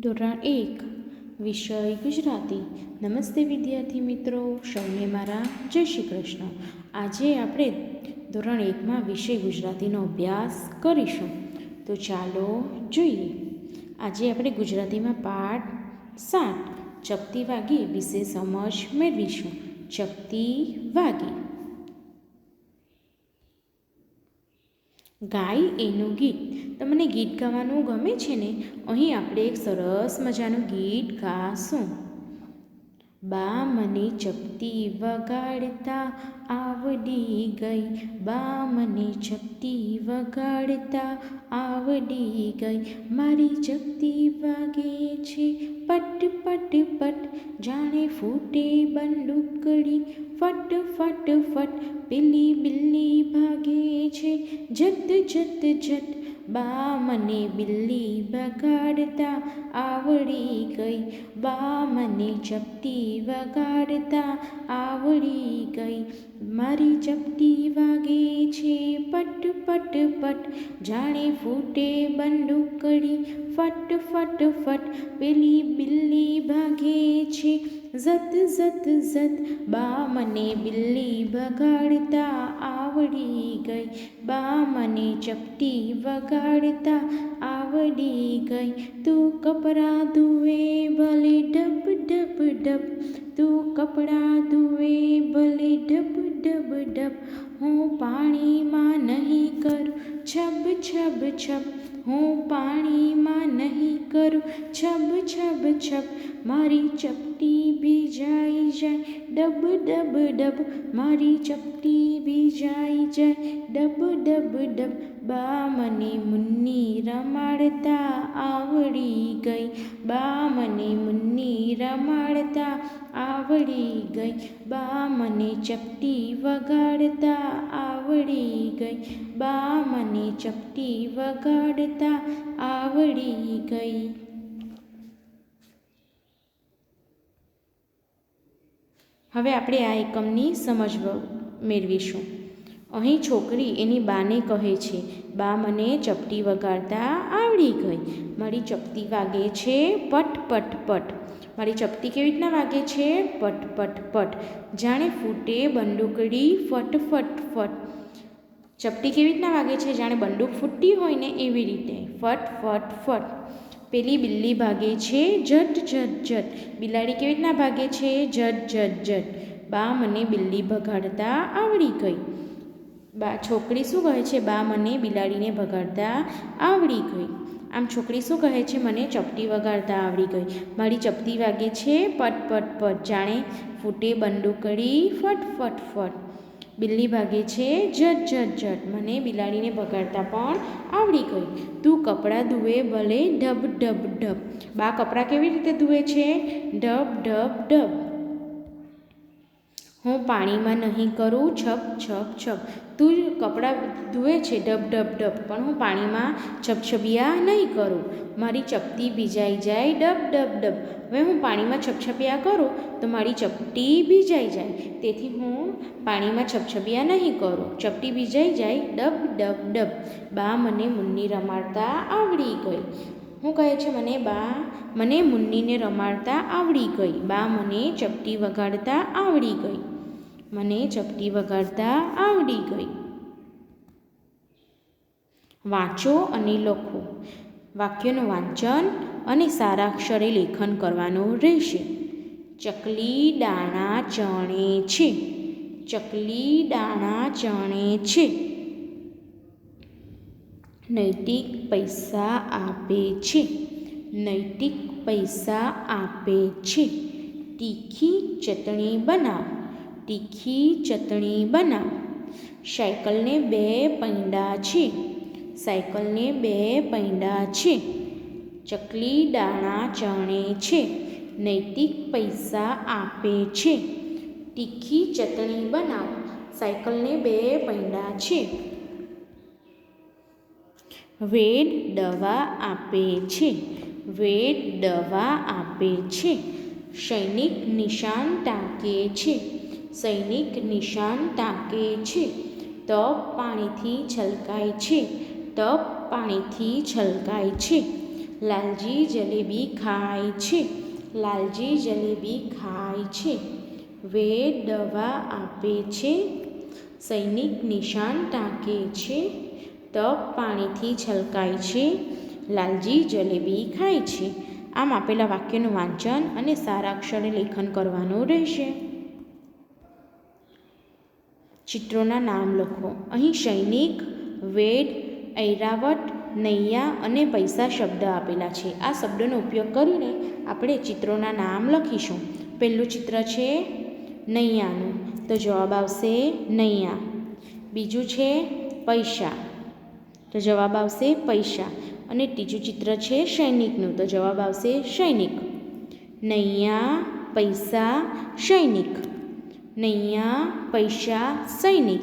ધોરણ એક, વિષય ગુજરાતી. નમસ્તે વિદ્યાર્થી મિત્રો, સૌને મારા જય શ્રી કૃષ્ણ. આજે આપણે ધોરણ એકમાં વિષય ગુજરાતીનો અભ્યાસ કરીશું. તો ચાલો જોઈએ. આજે આપણે ગુજરાતીમાં પાઠ સાત, ચપટી વાગી વિશે સમજ મેળવીશું. ચપટી વાગી. ગાય એનું ગીત તમને ગીત ગાવાનું ગમે છે ને, અહીં આપણે એક સરસ મજાનું ગીત ગાશું. બા મને ચપટી વગાડતા આવડી ગઈ બા મને ચપટી વગાડતા આવડી ગઈ. મારી ચપટી વાગે છે પટ પટ પટ જાણે ફૂટે બંદૂકડી. ફટ ફટ ફટ પેલી બિલ્લી ભાગે છે, જત જત જત બા મને બિલ્લી વગાડતા આવડી ગઈ. બા મને ચપટી વગાડતા આવડી ગઈ. મારી ચપટી વાગે છે પટ પટ પટ. જાણે ફૂટે બંદૂકડી. ફટ ફટ ફટ પેલી બિલ્લી ભાગે છે ઝત ઝત ઝત બા મને બિલ્લી વગાડતા આવડી ગઈ બા મને ચપટી વગાડતા આવડી ગઈ તું કપડાં ધુએ ભલે ડબ ડબ ડબ તું કપડાં ધુએ ભલે ડબ ડબ ડબ હું પાણીમાં નહીં કરું છબ છબ છબ હું પાણીમાં નહીં કરું, છબ છબ છબ, મારી ચપટી ભીજાઈ જાય, ડબ ડબ ડબ, મારી ચપટી ભીજાઈ જાય, ડબ ડબ ડબ બા મને મુન્ની રમાડતા આવડી ગઈ. બા મને મુન્ની રમાડતા આવડી ગઈ. બા મને ચપટી વગાડતા આવડી ગઈ. બા મને ચપટી વગાડતા આવડી ગઈ. હવે આપણે આ એકમની સમજ મેળવીશું. અહીં છોકરી એની બાને કહે છે, બા, મને ચપટી વગાડતા આવડી ગઈ. મારી ચપટી વાગે છે પટ પટ પટ. મારી ચપટી કેવી રીતના વાગે છે? પટ પટ પટ. જાણે ફૂટે બંદૂકડી ફટ ફટ ફટ. ચપટી કેવી રીતના વાગે છે? જાણે બંદૂક ફૂટતી હોય ને એવી રીતે. ફટ ફટ ફટ. પેલી બિલ્લી ભાગે છે જટ જટ જટ બિલાડી કેવી રીતના ભાગે છે? જટ જટ જટ બા, મને બિલ્લી ભગાડતા આવડી ગઈ. બા, છોકરી શું કહે છે? બા મને બિલાડીને ભગાડતા આવડી ગઈ. આમ છોકરી શું કહે છે? મને ચપટી વગાડતા આવડી ગઈ. મારી ચપટી વાગે છે? પટ પટ પટ. જાણે ફૂટે બંદૂકડી ફટ ફટ ફટ. બિલ્લી ભાગે છે? જટ જટ જટ મને બિલાડીને ભગાડતા પણ આવડી ગઈ. તું કપડાં ધુએ ભલે, ઢબ ઢબ ઢબ. બા કપડાં કેવી રીતે ધુએ છે? ઢબ ઢબ ઢબ. હું પાણીમાં નહીં કરું, છપ છપ છપ. તું કપડાં ધુએ છે, ડબ ડબ ડબ. પણ હું પાણીમાં છપછપિયા નહીં કરું. મારી ચપટી ભીજાઈ જાય, ડબ ડબ ડબ. હવે હું પાણીમાં છપછપિયા કરું, તો મારી ચપટી ભીજાઈ જાય. તેથી હું પાણીમાં છપછપિયા નહીં કરું. ચપટી ભીજાઈ જાય, ડબ ડબ ડબ. બા મને મુન્ની રમાડતા આવડી ગઈ. હું કહે છે, મને બા, મને મુન્નીને રમાડતા આવડી ગઈ. બા મને ચપટી વગાડતા આવડી ગઈ. મને ચપટી વગાડતા આવડી ગઈ. વાંચો અને લખો. વાક્યનું વાંચન અને સારા અક્ષરે લેખન કરવાનું રહેશે. ચકલી દાણા ચણે છે. ચકલી દાણા ચણે છે. નૈતિક પૈસા આપે છે. નૈતિક પૈસા આપે છે. તીખી ચટણી બનાવ. તીખી ચટણી બનાવ. સાયકલને બે પૈંડા છે. સાયકલને બે પૈંડા છે. ચકલી દાણા ચણે છે. નૈતિક પૈસા આપે છે. તીખી ચટણી બનાવ. સાયકલને બે પૈંડા છે. વેદ દવા આપે છે. વેદ દવા આપે છે. સૈનિક નિશાન ટાંકે છે. સૈનિક નિશાન ટાંકે છે. તપ પાણીથી છલકાય છે. તપ પાણીથી છલકાય છે. લાલજી જલેબી ખાય છે. લાલજી જલેબી ખાય છે. વેદ દવા આપે છે. સૈનિક નિશાન ટાંકે છે. તપ પાણીથી છલકાય છે. લાલજી જલેબી ખાય છે. આમ આપેલા વાક્યનું વાંચન અને સારા અક્ષરે લેખન કરવાનું રહેશે. ચિત્રોના નામ લખો. અહીં સૈનિક, વેદ, ઐરાવત, નૈયા અને પૈસા શબ્દ આપેલા છે. આ શબ્દોનો ઉપયોગ કરીને આપણે ચિત્રોના નામ લખીશું. પહેલું ચિત્ર છે નૈયાનું. તો જવાબ આવશે નૈયા. બીજું છે પૈસા. તો જવાબ આવશે પૈસા. અને ત્રીજું ચિત્ર છે સૈનિકનું. તો જવાબ આવશે સૈનિક. નૈયા, પૈસા, સૈનિક. નૈયા પૈસા સૈનિક,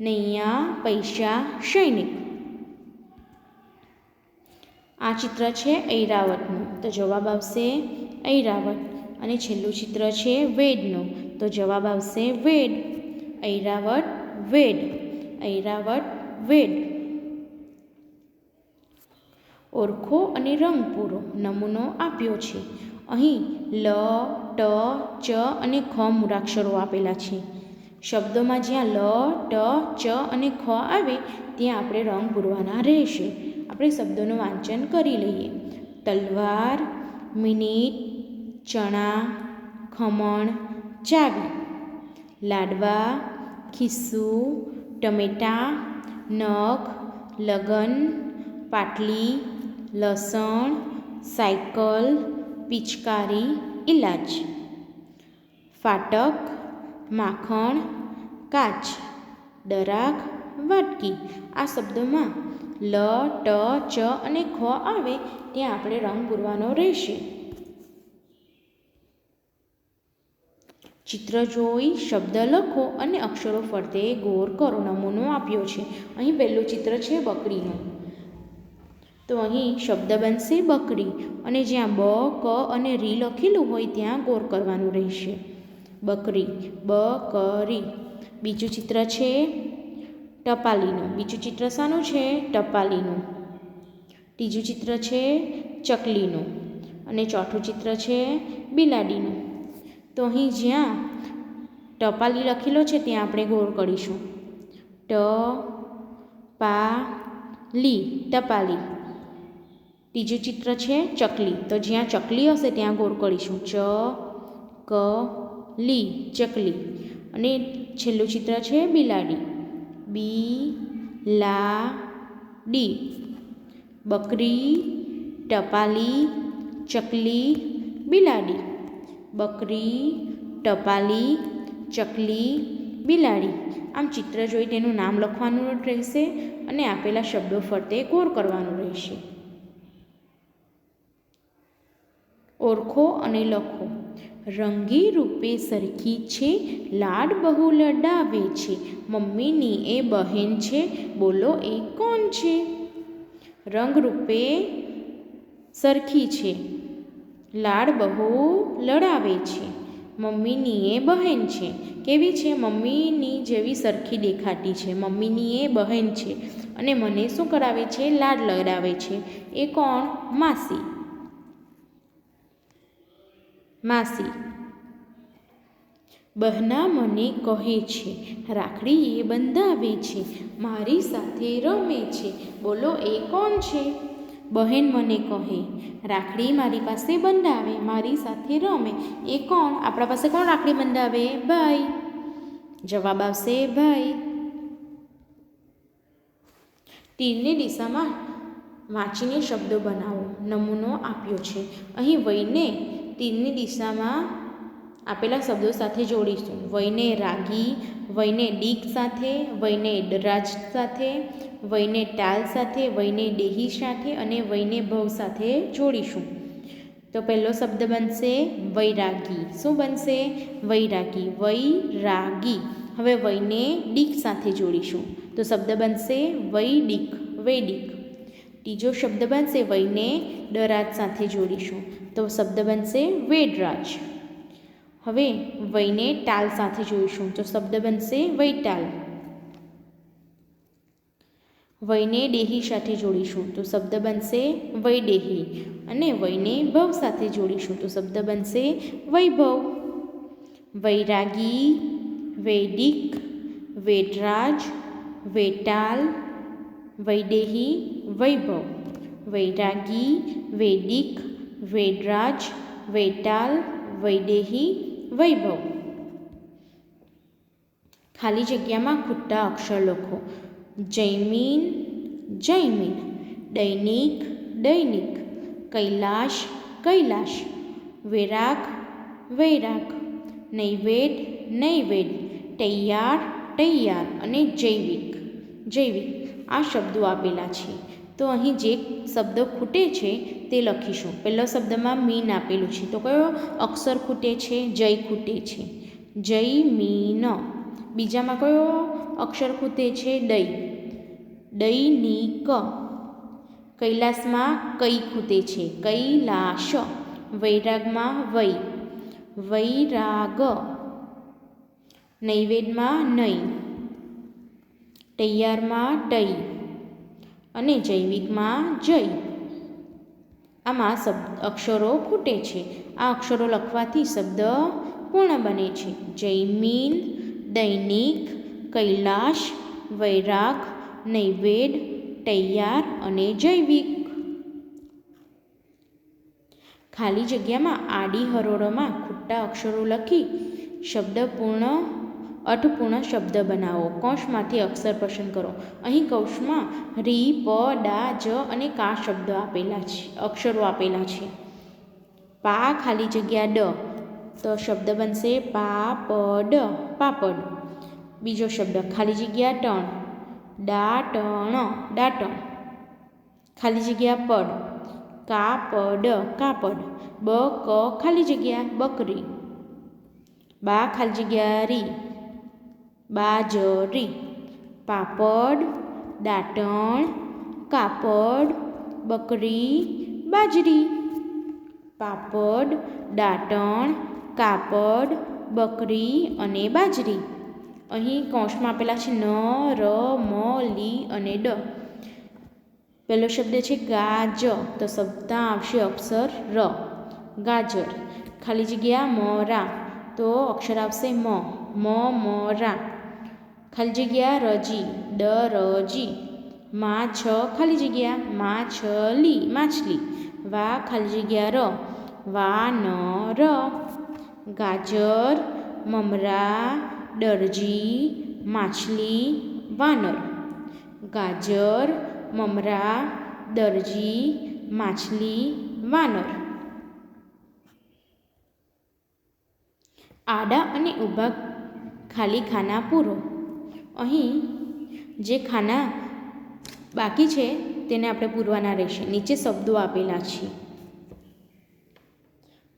નૈયા પૈસા સૈનિક. આ ચિત્ર છે ઐરાવતનું. તો જવાબ આવશે ઐરાવત. અને છેલ્લું ચિત્ર છે વેદનું. તો જવાબ આવશે વેદ. ઐરાવત વેદ. ઐરાવત વેદ. ઓળખો અને રંગ પૂરો. નમૂનો આપ્યો છે. અહીં લ, ટ, ચ અને ખ મૂળાક્ષરો આપેલા છે. શબ્દોમાં જ્યાં લ, ટ, ચ અને ખ આવે, ત્યાં આપણે રંગ પૂરવાના રહેશે. આપણે શબ્દોનું વાંચન કરી લઈએ. તલવાર, મિનિટ, ચણા, ખમણ ચાવી લાડવા, ખિસ્સું, ટમેટાં, નખ, લગન, પાટલી, લસણ, સાયકલ પિચકારી ઇલાજ ફાટક, માખણ, કાચ. દરાક વાટકી. આ શબ્દોમાં લ, ટ, ચ અને ખ આવે ત્યાં આપણે રંગ પૂરવાનો રહેશે. ચિત્ર જોઈ શબ્દ લખો અને અક્ષરો ફરતે ગોર કરો નમૂનો આપ્યો છે. અહીં પહેલું ચિત્ર છે બકરીનું. તો અહીં શબ્દ બનશે બકરી અને જ્યાં બ, ક અને રી લખેલું હોય ત્યાં ગોર કરવાનું રહેશે. બકરી, બ, ક, રી. બીજું ચિત્ર છે ટપાલીનું. બીજું ચિત્ર શાનું છે ટપાલીનું. ત્રીજું ચિત્ર છે ચકલીનું. અને ચોથું ચિત્ર છે બિલાડીનું. તો અહીં જ્યાં ટપાલી લખેલો છે ત્યાં આપણે ગોળ કરીશું. ટ, પા, લી, ટપાલી. ત્રીજું ચિત્ર છે ચકલી. તો જ્યાં ચકલી હશે ત્યાં ગોળ કરીશું. ચ, ક, લી, ચકલી. અને છેલ્લું ચિત્ર છે બિલાડી. બી, લા, ડી. બકરી, ટપાલી, ચકલી, બિલાડી. બકરી, ટપાલી, ચકલી, બિલાડી. આમ ચિત્ર જોઈ તેનું નામ લખવાનું રહેશે અને આપેલા શબ્દો ફરતે ગોળ કરવાનું રહેશે. ઓળખો અને લખો. રંગી રૂપે સરખી છે, લાડ બહુ લડાવે છે. મમ્મીની એ બહેન છે, બોલો એ કોણ છે? રંગ રૂપે સરખી છે, લાડ બહુ લડાવે છે. મમ્મીની એ બહેન છે. કેવી છે? મમ્મીની જેવી સરખી દેખાતી છે. મમ્મીની એ બહેન છે. અને મને શું કરાવે છે? લાડ લડાવે છે. એ કોણ? માસી. માસી. બહના મને કહે છે રાખડી એ બંધાવે છે, મારી સાથે રમે છે, બોલો એ કોણ છે? બહેન મને કહે, રાખડી મારી પાસે બંધાવે, મારી સાથે રમે, એ કોણ? આપણા પાસે કોણ રાખડી બંધાવે? ભાઈ. જવાબ આવશે, ભાઈ. તીરની દિશામાં વાંચીને શબ્દો બનાવો, નમૂનો આપ્યો છે, અહીં વયને તીરની દિશામાં આપેલા શબ્દો સાથે જોડીશું. વયને રાગી, વયને ડીક સાથે, વયને ડરાજ સાથે, વયને ટાલ સાથે, વયને ડેહી સાથે અને વયને ભવ સાથે જોડીશું. તો પહેલો શબ્દ બનશે વૈરાગી. શું બનશે? વૈરાગી. વૈરાગી. હવે વયને ડીક સાથે જોડીશું. તો શબ્દ બનશે વૈડિક વૈડિક ત્રીજો શબ્દ બનશે વયને ડરાજ સાથે જોડીશું. તો શબ્દ બનશે વેડરાજ. હવે વયને ટાલ સાથે જોઈશું. તો શબ્દ બનશે વૈટાલ. વયને દેહી સાથે જોડીશું. તો શબ્દ બનશે વૈદેહી અને વયને ભવ સાથે જોડીશું. તો શબ્દ બનશે વૈભવ. વૈરાગી, વૈદિક વેટરાજ વેટાલ વૈદેહી વૈભવ. વૈરાગી, વૈદિક વેદરાજ, વૈતાલ, વૈદેહી, વૈભવ. ખાલી જગ્યામાં ખુટ્ટા અક્ષર લખો. જૈમિન જૈમિન. દૈનિક દૈનિક. કૈલાશ કૈલાશ. વૈરાગ વૈરાગ. નૈવેદ નૈવેદ. તૈયાર તૈયાર અને જૈવિક. જૈવિક. આ શબ્દો આપેલા છે. તો અહીં જે શબ્દ ખૂટે છે તે લખીશું. પહેલો શબ્દમાં મીન આપેલું છે. તો કયો? અક્ષર ખૂટે છે, જય ખૂટે છે. જય મીન. બીજામાં કયો? અક્ષર ખૂટે છે, દઈ. દૈનિક. કૈલાસમાં કઈ ખૂટે છે? કૈલાશ. વૈરાગમાં વૈ. વૈરાગ. નૈવેદમાં નઈ. તૈયારમાં ટઈ અને જૈવિકમાં જય આમાં શબ્દ અક્ષરો ખૂટે છે. આ અક્ષરો લખવાથી શબ્દ પૂર્ણ બને છે. જૈમિન દૈનિક, કૈલાશ, વૈરાગ, નૈવેદ, તૈયાર અને જૈવિક. ખાલી જગ્યામાં આડી હરોળમાં ખૂટતા અક્ષરો લખી શબ્દપૂર્ણ અર્થપૂર્ણ શબ્દ બનાવો. કૌંસમાંથી અક્ષર પસંદ કરો. અહીં કૌંસમાં રી, પ, ડા, જ અને કા શબ્દ આપેલા છે, અક્ષરો આપેલા છે. પા ખાલી જગ્યા ડ. તો શબ્દ બનશે પા પ ડ પાપડ. બીજો શબ્દ ખાલી જગ્યા ટણ. ડા ટણ ડાટણ. ખાલી જગ્યા પડ. કાપડ કાપડ. બ, ક ખાલી જગ્યા બકરી. બા ખાલી જગ્યા રી. બાજરી, પાપડ દાંટણ કાપડ, બકરી, બાજરી. પાપડ દાંટણ કાપડ, બકરી અને બાજરી. અહીં કૌંસમાં આપેલા છે ન, ર, મ, લી અને ડ. પહેલો શબ્દ છે ગાજ, તો શબ્દમાં આવશે અક્ષર ર. ગાજર. ખાલી જગ્યા મોરા તો અક્ષર આવશે મ મ મોરા ખાલી જગ્યા રજી ડ રજી. મા છ, ખાલી જગ્યા. મા છલી માછલી. વા, ખાલી જગ્યા ર. વા, ન, ર. ગાજર, મમરા, દરજી, માછલી, વાનર. ગાજર, મમરા, દરજી, માછલી, વાનર. આડા અને ઊભા ખાલી ખાના પૂરો. અહીં જે ખાના બાકી છે તેને આપણે પૂરવાના રહેશે. નીચે શબ્દો આપેલા છે.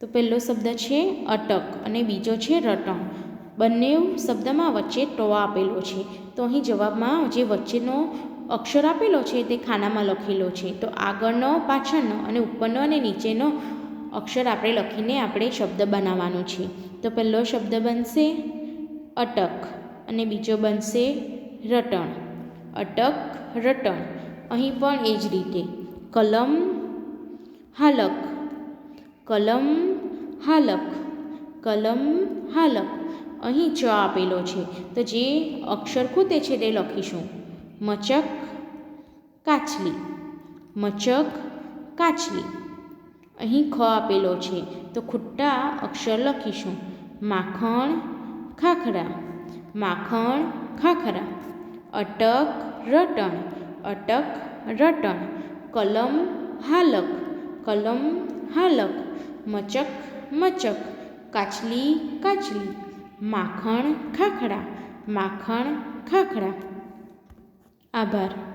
તો પહેલો શબ્દ છે અટક અને બીજો છે રટણ. બંને શબ્દમાં વચ્ચે ટોવા આપેલો છે. તો અહીં જવાબમાં જે વચ્ચેનો અક્ષર આપેલો છે તે ખાનામાં લખેલો છે. તો આગળનો, પાછળનો અને ઉપરનો અને નીચેનો અક્ષર આપણે લખીને આપણે શબ્દ બનાવવાનો છે. તો પહેલો શબ્દ બનશે અટક. અને બીજો બનશે રટણ. અટક, રટણ. અહીં પણ એ જ રીતે. કલમ, હાલક. કલમ હાલક. કલમ, હાલક. અહીં ચ આપેલો છે. તો જે અક્ષર ખૂટે છે તે લખીશું. મચક કાચલી મચક કાચલી અહીં ખ આપેલો છે. તો ખુટ્ટા અક્ષર લખીશું. માખણ, ખાખરા. માખણ, ખાખરા. અટક, રટણ. અટક, રટણ. કલમ, હાલક. કલમ, હાલક. મચક મચક. કાચલી કાચલી. માખણ, ખાખરા. માખણ, ખાખરા. આભાર.